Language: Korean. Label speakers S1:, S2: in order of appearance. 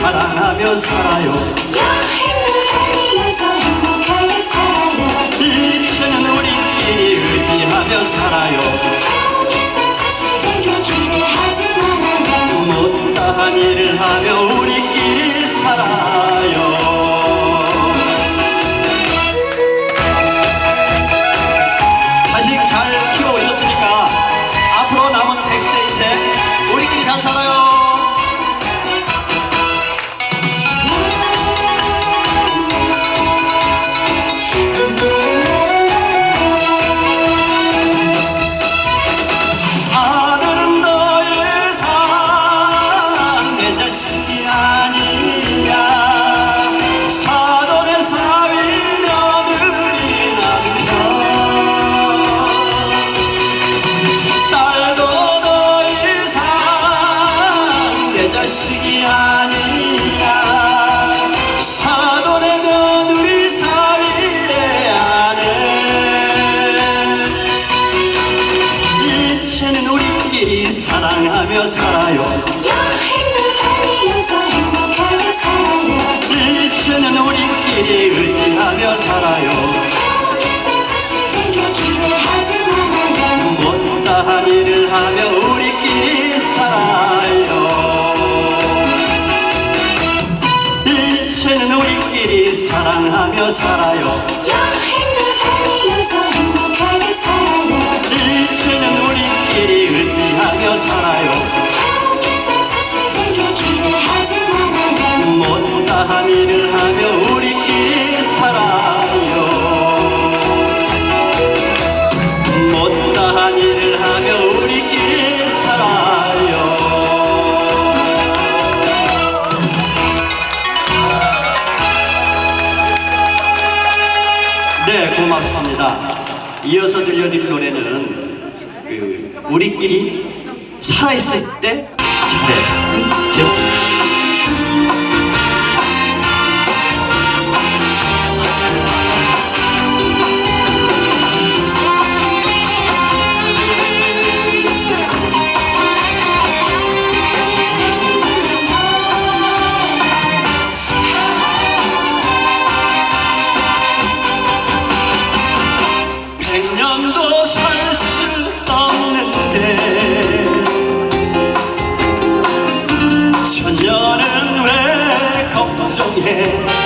S1: 사랑하며 살아요.
S2: 여행을 다니면서 행복하게 살아요.
S1: 이제는 우리끼리 의지하며 살아요.
S2: 돈에서 자식에게 기대하지 말아요.
S1: 못다한 일을 하며 우리 사랑하며 살아요.
S2: 여행도 다니면서 행복하게 살아요.
S1: 이제는 우리끼리 의지하며 살아요. 감사합니다. 이어서 들려드릴 노래는 그 우리끼리 살아있을 때 잘해. yeah.